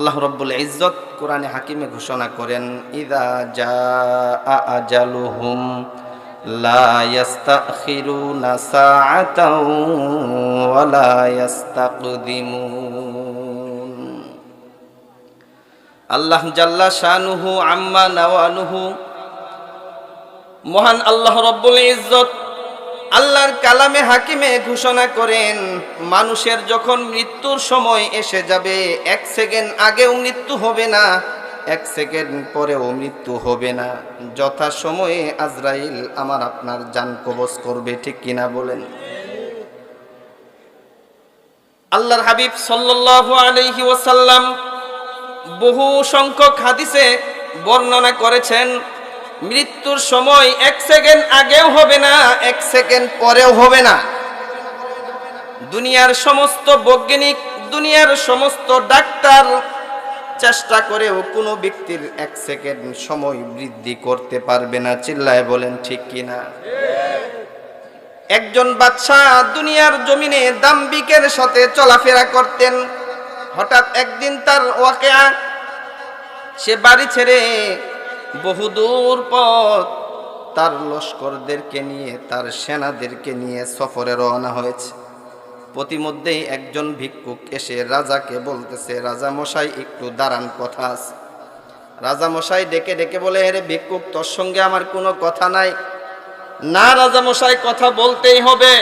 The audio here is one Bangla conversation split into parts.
আল্লাহ রব্বুল ইজ্জত কোরআনে হাকিমে ঘোষণা করেন, ইদা জা আজালুহুম লা ইয়াস্তাখিরুনা সাআতাও ওয়া লা ইয়াস্তাকদিমুন। আল্লাহ জাল্লা শানুহু আম্মা নাওয়ানুহু। মহান আল্লাহ রব্বুল ইজ্জত আল্লাহর কালামে হাকিমে ঘোষণা করেন, মানুষের যখন মৃত্যুর সময় এসে যাবে, এক সেকেন্ড আগেও মৃত্যু হবে না, এক সেকেন্ড পরেও মৃত্যু হবে না। যথা সময়ে আজরাইল আমার আপনার যান কবজ করবে, ঠিক কিনা বলেন? আল্লাহর হাবিব সাল্লাল্লাহু আলাইহি ওয়াসাল্লাম বহু সংখ্যক হাদিসে বর্ণনা করেছেন মৃত্যুর সময় এক সেকেন্ড আগেও হবে না, এক সেকেন্ড পরেও হবে না। দুনিয়ার সমস্ত বৈজ্ঞানিক, দুনিয়ার সমস্ত ডাক্তার চেষ্টা করেও কোনো ব্যক্তির এক সেকেন্ড সময় বৃদ্ধি করতে পারবে না, চিল্লায় বলেন, ঠিক কিনা একজন বাদশাহ দুনিয়ার জমিনে দাম্বিকের সাথে চলাফেরা করতেন। হঠাৎ একদিন তার ওয়াকেয়া, সে বাড়ি ছেড়ে বহুদূর পথ। তার লস্করদেরকে নিয়ে, তার সেনাদেরকে নিয়ে সফরে রওনা হয়েছে। প্রতিমধ্যেই একজন ভিক্ষুক এসে রাজাকে বলতেছে, রাজা মশাই, একটু দাঁড়ান, কথা আছে। রাজা মশাই ডেকে ডেকে বলে রে ভিক্ষুক, তোর সঙ্গে আমার কোনো কথা নাই। না রাজা মশাই, কথা বলতেই হবে।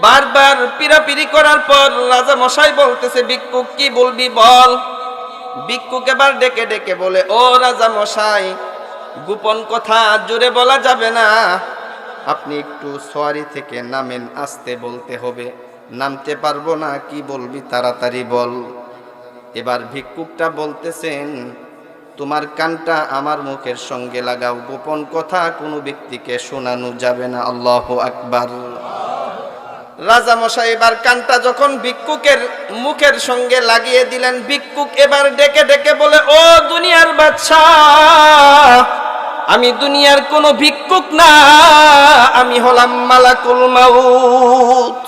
বারবার পিরাপিরি করার পর রাজা মশাই বলতেছে, ভিক্ষুক, কি বলবি বল? ভিক্ষুক এবার ডেকে ডেকে বলে, ও রাজা মশাই, গোপন কথা জোরে বলা যাবে না। আপনি একটু সোয়ারি থেকে নামেন, আসতে বলতে হবে। নামতে পারব না, কি বলবি তাড়াতাড়ি বল। এবার ভিক্ষুকটা বলতেছেন, তোমার কানটা আমার মুখের সঙ্গে লাগাও, গোপন কথা কোনো ব্যক্তিকে শোনানো যাবে না, আল্লাহ আকবার। রাজা মশাই এবার কানটা যখন ভিক্ষুকের মুখের সঙ্গে লাগিয়ে দিলেন, ভিক্ষুক এবার ডেকে ডেকে বলে, ও দুনিয়ার বাদশা আমি দুনিয়ার কোনো ভিক্ষুক না, আমি হলাম মালাকুল মাউত।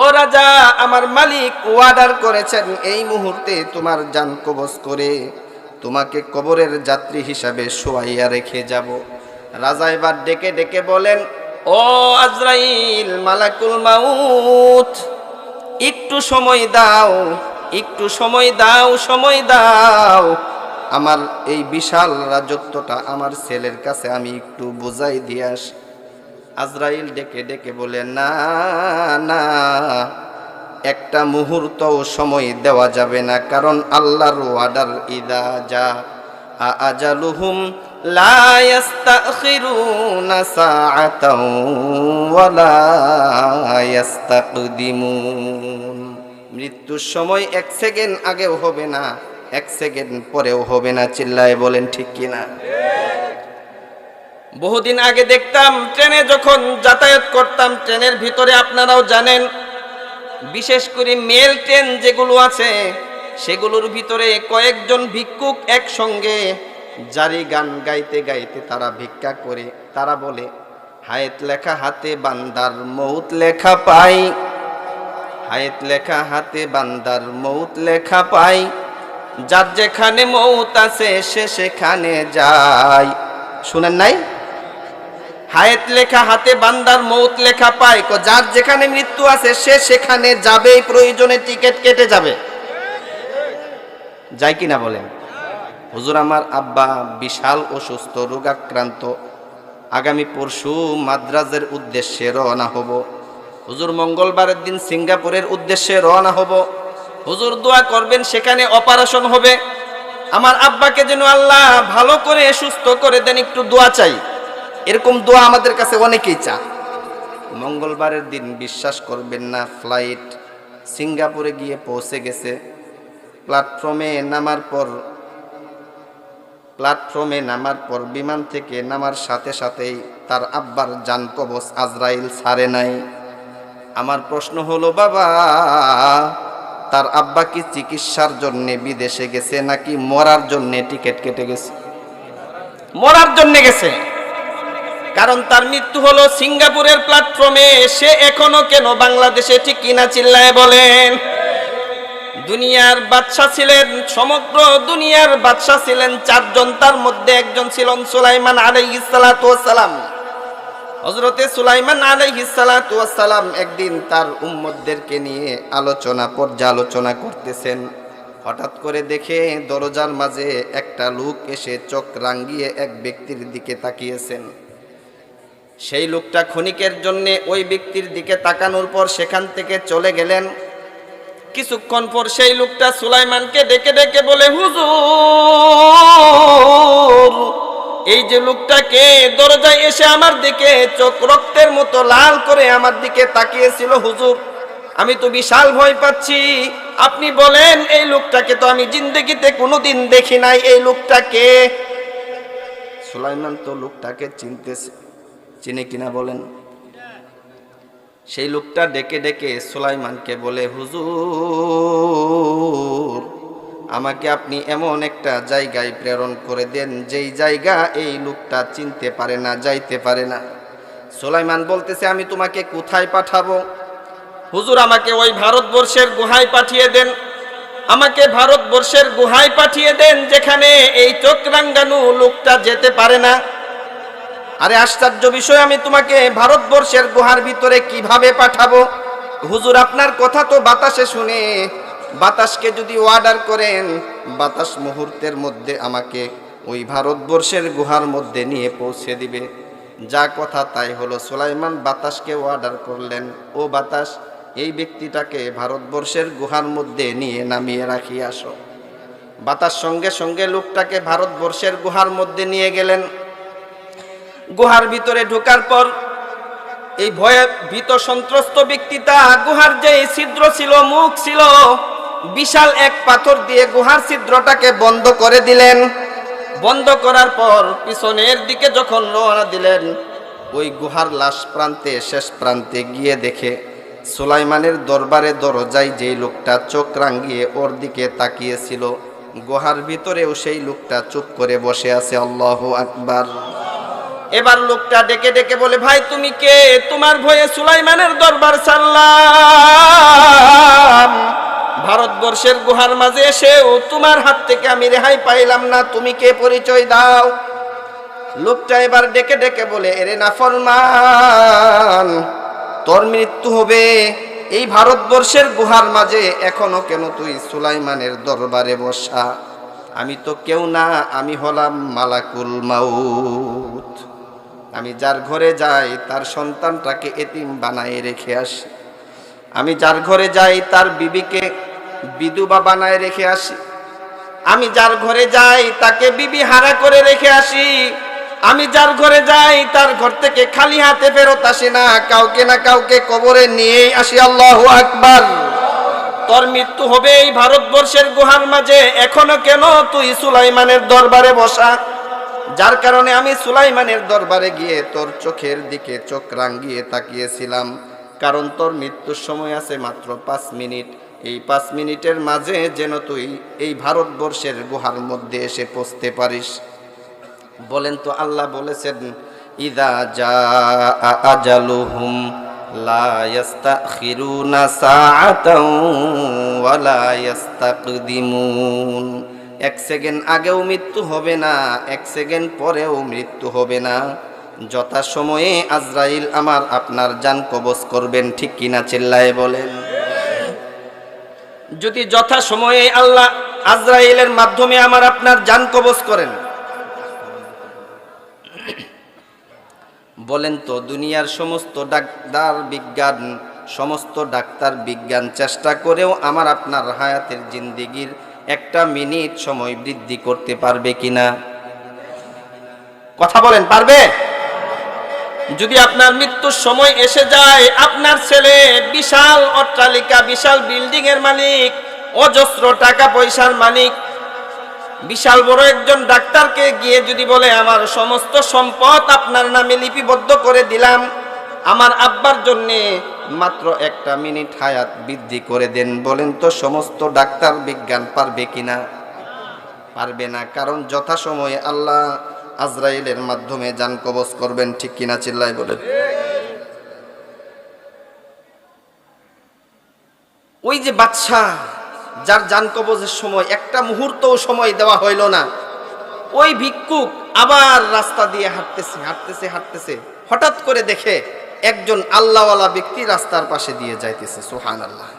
ও রাজা, আমার মালিক ওয়ার্ডার করেছেন এই মুহূর্তে তোমার যান কবজ করে, তোমাকে কবরের যাত্রী হিসাবে শোয়াইয়া রেখে যাব। রাজা এবার ডেকে ডেকে বলেন ও আজরাইল, মালাকুল মাউত, একটু সময় দাও, একটু সময় দাও সময় দাও। আমার এই বিশাল রাজত্বটা আমার ছেলের কাছে আমি একটু বোঝাই দিয়ে আসি। আজরাইল ডেকে ডেকে বলে, না না, একটা মুহূর্তও সময় দেওয়া যাবে না, কারণ আল্লাহর ওয়ার্ডার ইদা যা আজালুহুম মৃত্যুর সময় এক সেকেন্ড আগেও হবে না, এক সেকেন্ড পরেও হবে না, চিল্লায় বলেন ঠিক কিনা? বহুদিন আগে দেখতাম, ট্রেনে যখন যাতায়াত করতাম, ট্রেনের ভিতরে আপনারাও জানেন, বিশেষ করে মেল ট্রেন যেগুলো আছে, সেগুলোর ভিতরে কয়েকজন ভিক্ষুক একসঙ্গে জারি গান গাইতে গাইতে তারা ভিক্ষা করে, তারা বলে, হায়েত লেখা হাতে বান্দার মৌত লেখা পাই। হায়েত লেখা হাতে বান্দার মৌত লেখা পাই। যার যেখানে মৌত আছে, সে সেখানে যায়। শুনেন নাই? হায়েত লেখা হাতে বান্দার মৌত লেখা পায় যার যেখানে মৃত্যু আছে, সে সেখানে যাবেই, প্রয়োজনে টিকিট কেটে যাবে। যায় কিনা বলেন? হুজুর আমার আব্বা বিশাল অসুস্থ রোগাক্রান্ত। আগামী পরশু মাদ্রাজের উদ্দেশ্যে রওনা হব। হুজুর মঙ্গলবারের দিন সিঙ্গাপুরের উদ্দেশ্যে রওনা হব। হুজুর দোয়া করবেন, সেখানে অপারেশন হবে। আমার আব্বাকে যেন আল্লাহ ভালো করে, সুস্থ করে দেন, একটু দোয়া চাই। এরকম দোয়া আমাদের কাছে অনেকেই চা মঙ্গলবারের দিন বিশ্বাস করবেন না, ফ্লাইট সিঙ্গাপুরে গিয়ে পৌঁছে গেছে। প্ল্যাটফর্মে নামার পর প্ল্যাটফর্মে নামার পর বিমান থেকে নামার সাথে সাথেই তার আব্বার যান কবচ আজরাইল ছাড়ে নাই। আমার প্রশ্ন হলো, বাবা, তার আব্বা কি চিকিৎসার জন্য বিদেশে গেছে নাকি মরার জন্য টিকিট কেটে গেছে? মরার জন্য গেছে। কারণ তার মৃত্যু হলো সিঙ্গাপুরের প্ল্যাটফর্মে। সে এখনও কেন বাংলাদেশে ঠিক কিনা চিল্লায় বলেন? দুনিয়ার বাদশা ছিলেন, সমগ্র দুনিয়ার বাদশা ছিলেন চারজন, তার মধ্যে একজন ছিলেন সুলাইমান আলাইহিস সালাতু ওয়াস সালাম হজরতে সুলাইমান আলাইহিসালাম একদিন তার উম্মতদেরকে নিয়ে আলোচনা, পর্যালোচনা করতেছেন। হঠাৎ করে দেখে দরজার মাঝে একটা লোক এসে চোখ রাঙ্গিয়ে এক ব্যক্তির দিকে তাকিয়েছেন। সেই লোকটা ক্ষণিকের জন্য ওই ব্যক্তির দিকে তাকানোর পর সেখান থেকে চলে গেলেন। কিছুক্ষণ পর সেই লোকটা সুলাইমানকে ডেকে ডেকে বলে, হুজুর, এই যে লোকটাকে দরজায় এসে আমার দিকে চোখ রক্তের মতো লাল করে আমার দিকে তাকিয়েছিল, হুজুর, আমি তো বিশাল ভয় পাচ্ছি। আপনি বলেন, এই লোকটাকে তো আমি জিন্দগিতে কোনোদিন দেখি নাই, এই লোকটাকে। সুলাইমান তো লোকটাকে চিনতেছে, চিনে কিনা বলেন? সেই লোকটা ডেকে ডেকে সুলাইমানকে বলে, হুজুর, আমাকে আপনি এমন একটা জায়গায় প্রেরণ করে দেন যেই জায়গা এই লোকটা চিনতে পারে না, যাইতে পারে না। সুলাইমান বলতেছে, আমি তোমাকে কোথায় পাঠাবো? হুজুর, আমাকে ওই ভারতবর্ষের গুহায় পাঠিয়ে দেন। আমাকে ভারতবর্ষের গুহায় পাঠিয়ে দেন যেখানে এই চোখরাঙ্গানু লোকটা যেতে পারে না। আরে আশ্চর্য বিষয়, আমি তোমাকে ভারতবর্ষের গুহার ভিতরে কীভাবে পাঠাবো? হুজুর, আপনার কথা তো বাতাসে শুনে। বাতাসকে যদি অর্ডার করেন, বাতাস মুহূর্তের মধ্যে আমাকে ওই ভারতবর্ষের গুহার মধ্যে নিয়ে পৌঁছে দিবে। যা কথা তাই হলো। সুলাইমান বাতাসকে অর্ডার করলেন। ও বাতাস, এই ব্যক্তিটাকে ভারতবর্ষের গুহার মধ্যে নিয়ে নামিয়ে রাখি, আসো। বাতাস সঙ্গে সঙ্গে লোকটাকে ভারতবর্ষের গুহার মধ্যে নিয়ে গেলেন। গুহার ভিতরে ঢোকার পর এই ভয়ে ভীত সন্ত্রস্ত ব্যক্তিটা গুহার যে ছিদ্র ছিল, মুখ ছিল, বিশাল এক পাথর দিয়ে গুহার ছিদ্রটাকে বন্ধ করে দিলেন। বন্ধ করার পর পিছনের দিকে যখন রওনা দিলেন, ওই গুহার লাশ প্রান্তে, শেষ প্রান্তে গিয়ে দেখে সুলাইমানের দরবারে দরজায় যেই লোকটা চোখ রাঙ্গিয়ে ওর দিকে তাকিয়েছিল, গুহার ভিতরেও সেই লোকটা চুপ করে বসে আছে, আল্লাহ আকবার। এবার লোকটা ডেকে ডেকে বলে, ভাই, তুমি কে? তোমার ভয়ে সুলাইমানের দরবার সারলাম ভারতবর্ষের গুহার মাঝে এসেও তোমার হাত থেকে আমি রেহাই পাইলাম না। তুমি কে পরিচয় দাও? লোকটা এবার ডেকে ডেকে বলে, এরে না ফরমান তোর মৃত্যু হবে এই ভারতবর্ষের গুহার মাঝে। এখনও কেন তুই সুলাইমানের দরবারে বসা? আমি তো কেউ না, আমি হলাম মালাকুল মাউত। আমি যার ঘরে যাই, তার সন্তানটাকে এতিম বানায় রেখে আসি। আমি যার ঘরে যাই, তার বিবিকে বিধবা বানায় রেখে আসি। আমি যার ঘরে যাই, তাকে বিবি হারা করে রেখে আসি। আমি যার ঘরে যাই, তার ঘর থেকে খালি হাতে ফেরত আসি না। কাউকে না কাউকে কবরে নিয়েই আসি, আল্লাহ আকবার। তোর মৃত্যু হবে এই ভারতবর্ষের গুহার মাঝে। এখনও কেন তুই সুলাইমানের দরবারে বসা? যার কারণে আমি সুলাইমানের দরবারে গিয়ে তোর চোখের দিকে চোখ রাঙ্গিয়ে তাকিয়েছিলাম। কারণ তোর মৃত্যুর সময় আছে মাত্র পাঁচ মিনিট। এই পাঁচ মিনিটের মাঝে যেন তুই এই ভারতবর্ষের গুহার মধ্যে এসে পৌঁছতে পারিস। বলেন তো আল্লাহ বলেছেন, ইদা যা আজালুহুম লা ইয়াস্তাখিরুনা এক সেকেন্ড আগেও মৃত্যু হবে না, এক সেকেন্ড পরেও মৃত্যু হবে না। যথা সময়ে আজরাইল আমার আপনার যান কবজ করবেন, ঠিক কিনা চিল্লায় বলেন। যদি যথা সময়ে আল্লাহ আজরাইলের মাধ্যমে আমার আপনার যান কবজ করেন। বলেন তো, দুনিয়ার সমস্ত ডাক্তার বিজ্ঞান, সমস্ত ডাক্তার বিজ্ঞান চেষ্টা করেও আমার আপনার হায়াতের জিন্দিগির একটা মিনিট সময় বৃদ্ধি করতে পারবে কিনা? কথা বলেন, পারবে? যদি আপনার মৃত্যুর সময় এসে যায়, আপনার ছেলে বিশাল অট্টালিকা, বিশাল বিল্ডিং এর মালিক, অজস্র টাকা পয়সার মালিক, বিশাল বড় একজন ডাক্তারকে গিয়ে যদি বলে, আমার সমস্ত সম্পদ আপনার নামে লিপিবদ্ধ করে দিলাম। আমার আব্বার জন্যে মাত্র একটা মিনিট হায়াত বৃদ্ধি করে দেন। বলেন তো সমস্ত ডাক্তার বিজ্ঞান পারবে কিনা? পারবে না, কারণ যথাসময়ে আল্লাহ আজরাইলের মাধ্যমে যান কবজ করবেন। ঠিক কিনা চিল্লাই বলেন। ওই যে বাদশাহ, যার যান কবজের সময় একটা মুহূর্তও সময় দেওয়া হইল না। ওই ভিক্ষুক আবার রাস্তা দিয়ে হাঁটতেছে হাঁটতেছে হাঁটতেছে। হঠাৎ করে দেখে একজন আল্লাহওয়ালা ব্যক্তি রাস্তার পাশে দিয়ে যাইতেছে সোহান আল্লাহ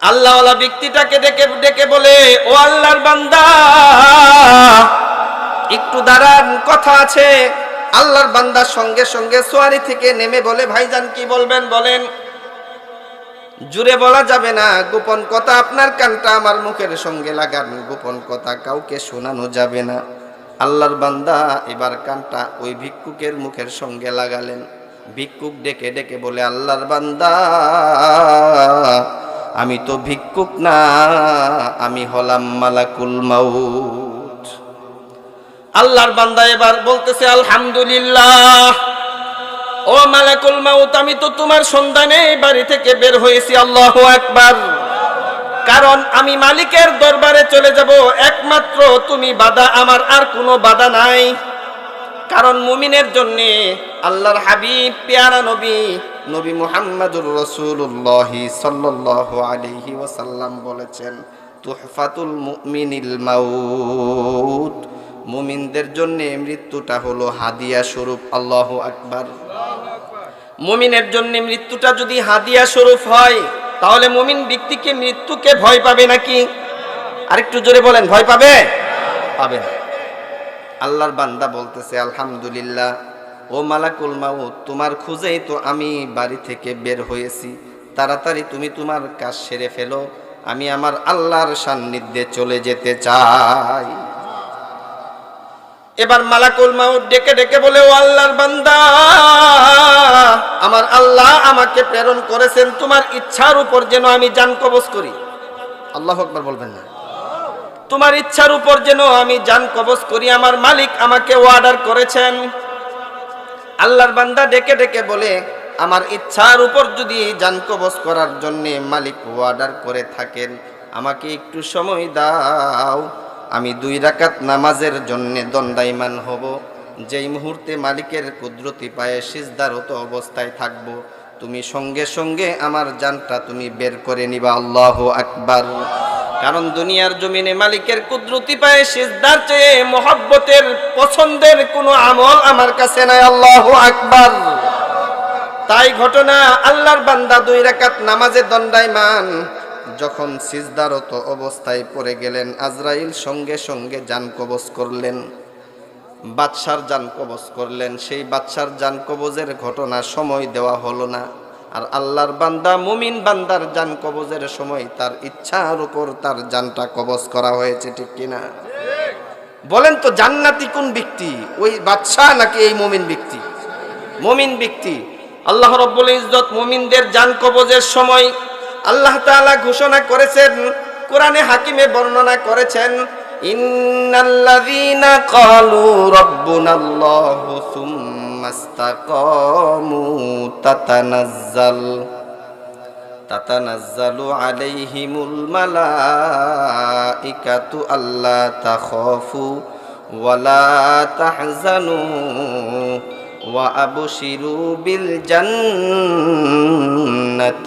আল্লাহওয়ালা ব্যক্তিটাকে ডেকে ডেকে বলে, ও আল্লাহর বান্দা, একটু দাঁড়ান, কথা আছে। আল্লাহর বান্দার সঙ্গে সঙ্গে সোয়ারি থেকে নেমে বলে, ভাইজান, কি বলবেন, বলেন। জুড়ে বলা যাবে না, গোপন কথা আপনার কানটা আমার মুখের সঙ্গে লাগান, গোপন কথা কাউকে শোনানো যাবে না। আল্লাহর বান্দা এবার কানটা ওই ভিক্ষুকের মুখের সঙ্গে লাগালেন। ভিক্ষুক ডেকে ডেকে বলে, আল্লাহর বান্দা, আমি তো ভিক্ষুক না, আমি হলাম মালাকুল মাউত। আল্লাহর বান্দা এবার বলতেছে, আলহামদুলিল্লাহ, ও মালাকুল মাউত, আমি তো তোমার সন্ধানে বাড়ি থেকে বের হয়েছি, আল্লাহ একবার কারণ আমি মালিকের দরবারে চলে যাব, একমাত্র তুমি বাধা, আমার আর কোনো বাধা নাই। কারণ মুমিনের জন্য আল্লাহর হাবিব, পেয়ারা নবী নবী মুহাম্মদুর রসুল্লাহ সাল্লাল্লাহু আলাইহি ওয়াসাল্লাম বলেছেন, তুহফাতুল মুমিনিল মাউত। মুমিনদের জন্য মৃত্যুটা হলো হাদিয়া স্বরূপ, আল্লাহু আকবার। মুমিনের জন্য মৃত্যুটা যদি হাদিয়া স্বরূপ হয়, তাহলে মুমিন ব্যক্তিকে মৃত্যুকে ভয় পাবে নাকি? আরেকটু জোরে বলেন, ভয় পাবে? পাবে না। আল্লাহর বান্দা বলতেছে, আলহামদুলিল্লাহ, ও মালাকুল মাউত, তোমার খুঁজেই তো আমি বাড়ি থেকে বের হয়েছি। তাড়াতাড়ি তুমি তোমার কাজ সেরে ফেলো, আমি আমার আল্লাহর সান্নিধ্যে চলে যেতে চাই। এবার মালাকুল মাউত ডেকে ডেকে বলে, ও আল্লাহর বান্দা, আমার আল্লাহ আমাকে প্রেরণ করেছেন, তোমার ইচ্ছার উপর যেন আমি জান কবজ করি। আল্লাহ আকবার বলবেন না। তোমার ইচ্ছার উপর যেন আমি জান কবজ করি, আমার মালিক আমাকে অর্ডার করেছেন। আল্লাহর বান্দা ডেকে ডেকে বলে, আমার ইচ্ছার উপর যদি জান কবজ করার জন্য মালিক অর্ডার করে থাকেন, আমাকে একটু সময় দাও। আমি দুই রাকাত নামাজের জন্য দণ্ডায়মান হব। যেই মুহূর্তে মালিকের কুদরতি পায়ে সিজদারত অবস্থায় থাকব, তুমি সঙ্গে সঙ্গে আমার জানটা তুমি বের করে নিবা। আল্লাহ আকবার। কারণ দুনিয়ার জমিনে মালিকের কুদরতি পায়ে সিজদার চেয়ে মোহব্বতের, পছন্দের কোনো আমল আমার কাছে নাই। আল্লাহ আকবার। তাই ঘটনা আল্লাহর বান্দা দুই রাকাত নামাজে দণ্ডায়মান। যখন সিজদারত অবস্থায় পড়ে গেলেন, আজরাইল সঙ্গে সঙ্গে যান কবজ করলেন। বাদশার যান কবজ করলেন। সেই বাদশার যান কবজের ঘটনা সময় দেওয়া হলো না। আর আল্লাহর বান্দা, মুমিন বান্দার যান কবজের সময় তার ইচ্ছার উপর তার জানটা কবজ করা হয়েছে, ঠিক কিনা? বলেন তো, জান্নাতি কোন ব্যক্তি? ওই বাদশাহ নাকি এই মুমিন ব্যক্তি? মুমিন ব্যক্তি। আল্লাহ রব্বুল ইজ্জত মুমিনদের জান কবজের সময় আল্লাহ তাআলা ঘোষণা করেছেন, কোরআনে হাকিমে বর্ণনা করেছেন, ইন্নাল্লাযীনা ক্বালু রাব্বুনাল্লাহু সুম্মা ইসতাকামু তাতানাজ্জাল তাতানাজ্জালু আলাইহিমুল মালাইকাতু আল্লা তাখাফু ওয়ালা তাহজানু وأبشروا بالجنة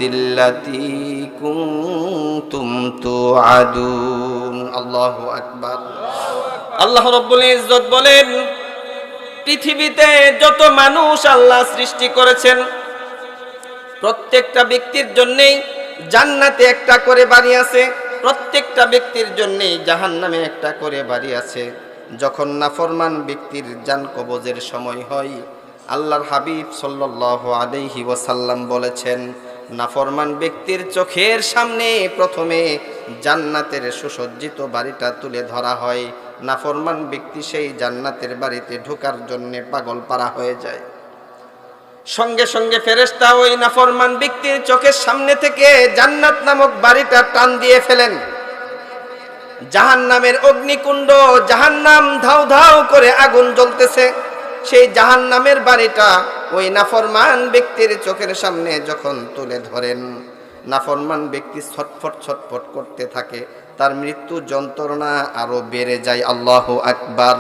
التي كنتم توعدون الله أكبر আল্লাহ রব্বুল ইজ্জত বলেন পৃথিবীতে যত মানুষ আল্লাহ সৃষ্টি করেছেন, প্রত্যেকটা ব্যক্তির জন্যেই জান্নাতে একটা করে বাড়ি আছে, প্রত্যেকটা ব্যক্তির জন্যেই জাহান্নামে একটা করে বাড়ি আছে। যখন নাফরমান ব্যক্তির জান কবজের সময় হয়, আল্লাহর হাবিব সাল্লাহ আলাইহি ওয়াসাল্লাম বলেছেন, নাফরমান ব্যক্তির চোখের সামনে প্রথমে জান্নাতের সুসজ্জিত বাড়িটা তুলে ধরা হয়। নাফরমান ব্যক্তি সেই জান্নাতের বাড়িতে ঢোকার জন্যে পাগল পারা হয়ে যায়। সঙ্গে সঙ্গে ফেরেস্তা ওই নাফরমান ব্যক্তির চোখের সামনে থেকে জান্নাত নামক বাড়িটা টান দিয়ে ফেলেন। জাহান নামের অগ্নিকুণ্ড জাহান নাম ধাউ ধাউ করে আগুন জ্বলতেছে। সেই জাহান নামের বাড়িটা ওই নাফরমান ব্যক্তির চোখের সামনে যখন তুলে ধরেন, নাফরমান ব্যক্তি ছটফট ছটফট করতে থাকে। তার মৃত্যু যন্ত্রণা আরও বেড়ে যায়, আল্লাহ আকবার।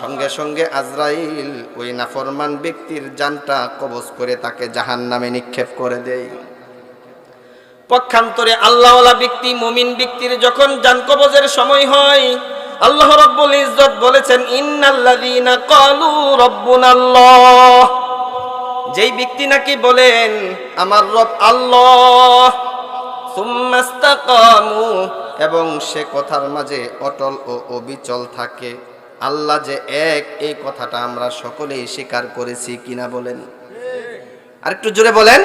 সঙ্গে সঙ্গে আজরাইল ওই নাফরমান ব্যক্তির জানটা কবজ করে তাকে জাহান নামে নিক্ষেপ করে দেয়। পক্ষান্তরে আল্লাহওয়ালা ব্যক্তি, মুমিন ব্যক্তির যখন জান কবজের সময় হয়, আল্লাহ রব্বুল ইজ্জত বলেছেন, ইন্নাল্লাযীনা ক্বালু রব্বুনাল্লাহ। যেই ব্যক্তি নাকি বলেন, আমার রব আল্লাহ। সুম্মাস্তাকামু এবং সে কথার মাঝে অটল ও অবিচল থাকে। আল্লাহ যে এক, এই কথাটা আমরা সকলেই স্বীকার করেছি কিনা বলেন। আরেকটু জোরে বলেন।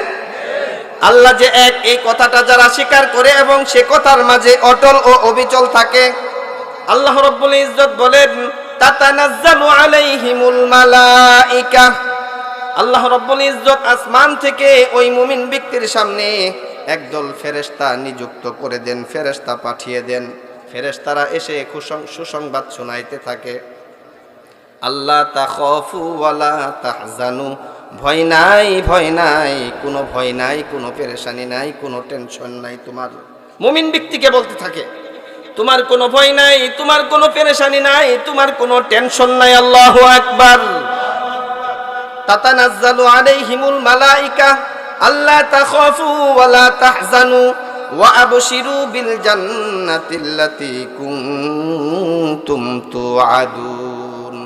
আল্লাহ যে এক, এই কথাটা যারা স্বীকার করে এবং সে কথার মাঝে অটল ও অবিচল থাকে, আল্লাহ রব্বুল ইজ্জত বলেন, তাতানাজ্জালু আলাইহিমুল মালাইকা। আল্লাহ রব্বুল ইজ্জত আসমান থেকে ওই মুমিন ব্যক্তির সামনে একদল ফেরেশতা নিযুক্ত করে দেন ফেরেস্তা পাঠিয়ে দেন। ফেরেস্তারা এসে সুসংবাদ শোনাইতে থাকে। আল্লাহ তা তাখফু ওয়ালা তাহজানু। ভয় নাই ভয় নাই, কোনো ভয় নাই, কোনো পেরেশানি নাই, কোনো টেনশন নাই তোমার। মুমিন ব্যক্তিকে বলতে থাকে, তোমার কোনো ভয় নাই, তোমার কোনো পেরেশানি নাই, তোমার কোনো টেনশন নাই, আল্লাহু আকবার। তাতানাজ্জালু আলাইহিমুল মালাইকা। আল্লা তাখাফু ওয়ালা তাহজানু ওয়া আবশিরু বিল জান্নাতিল্লাতী কুনতুম তুআদুন।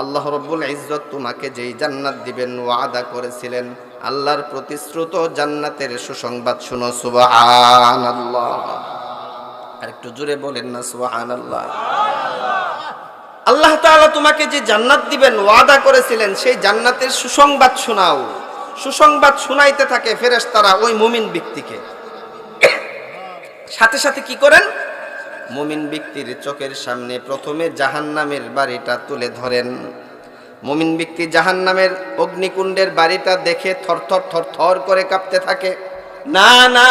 আল্লাহ রব্বুল ইজ্জত তোমাকে যেই জান্নাত দিবেন ওয়াদা করেছিলেন, আল্লাহর প্রতিশ্রুত জান্নাতের সুসংবাদ শুনো, সুবহানাল্লাহ। আর একটু জোরে বলেন না, সুবহানাল্লাহ। আল্লাহ তাআলা তোমাকে যে জান্নাত দিবেন, ওয়াদা করেছিলেন, সেই জান্নাতের সুসংবাদ শোনাও। সুসংবাদ শুনাইতে থাকে ফেরেশতারা ওই মুমিন ব্যক্তিকে। সাথে সাথে কি করেন? মুমিন ব্যক্তির চোখের সামনে প্রথমে জাহান্নামের বাড়িটা তুলে ধরেন। মুমিন ব্যক্তি জাহান্নামের অগ্নিকুণ্ডের বাড়িটা দেখে থরথর থরথর করে কাঁপতে থাকে। না না,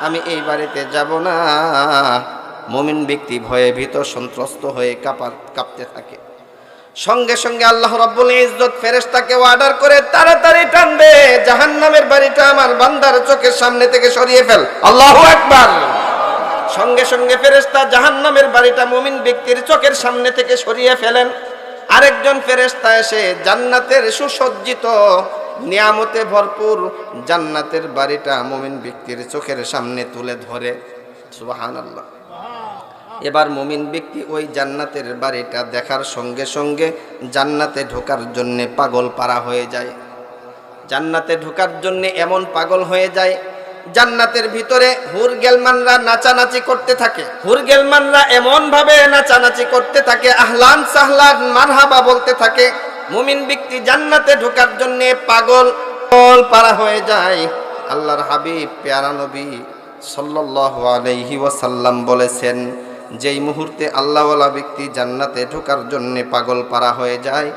আমি এই বাড়িতে যাব না। মুমিন ব্যক্তি ভয়ে ভীত সন্ত্রস্ত হয়ে কাঁপার কাঁপতে থাকে। সঙ্গে সঙ্গে আল্লাহ রাব্বুল ইজ্জত ফেরেশতাকে অর্ডার করে তাড়াতাড়ি টানবে। জাহান্নামের বাড়িটা আমার বান্দার চোখের সামনে থেকে সরিয়ে ফেল। আল্লাহু আকবার। সঙ্গে সঙ্গে ফেরেশতা জাহান্নামের বাড়িটা মুমিন ব্যক্তির চোখের সামনে থেকে সরিয়ে ফেলেন। আরেকজন ফেরেশতা এসে জান্নাতের সুসজ্জিত, নিয়ামতে ভরপুর জান্নাতের বাড়িটা মুমিন ব্যক্তির চোখের সামনে তুলে ধরে। সুবহানাল্লাহ। এবার মুমিন ব্যক্তি ওই জান্নাতের বাড়িটা দেখার সঙ্গে সঙ্গে জান্নাতে ঢোকার জন্যে পাগল পারা হয়ে যায়। জান্নাতে ঢোকার জন্য এমন পাগল হয়ে যায়, জান্নাতের ভিতরে হুর গেলমানরা নাচানাচি করতে থাকে। হুর গেলমানরা এমন ভাবে নাচানাচি করতে থাকে, আহলান সাহলান মারহাবা বলতে থাকে। মুমিন ব্যক্তি জান্নাতে ঢোকার জন্য পাগল পাগল পারা হয়ে যায়। আল্লাহর হাবিব, পেয়ারা নবী সাল্লাল্লাহু আলাইহি ওয়াসাল্লাম বলেছেন যেই মুহূর্তে আল্লাহওয়ালা ব্যক্তি জান্নাতে ঢোকার জন্য পাগল পারা হয়ে যায়,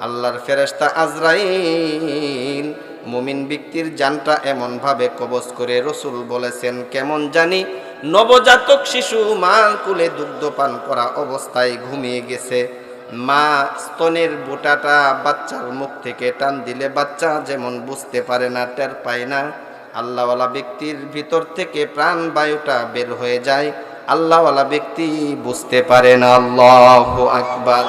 আল্লাহর ফেরেশতা আজরাইল, মুমিন ব্যক্তির জানটা এমনভাবে কবজ করে রসুল বলেছেন, কেমন জানি নবজাতক শিশু মা কুলে দুগ্ধ পান করা অবস্থায় ঘুমিয়ে গেছে। মা স্তনের বোটাটা বাচ্চার মুখ থেকে টান দিলে বাচ্চা যেমন বুঝতে পারে না, টের পায় না। আল্লাহওয়ালা ব্যক্তির ভিতর থেকে প্রাণ বায়ুটা বের হয়ে যায়। আল্লাহওয়ালা ব্যক্তি বুঝতে পারে না আল্লাহ আকবার।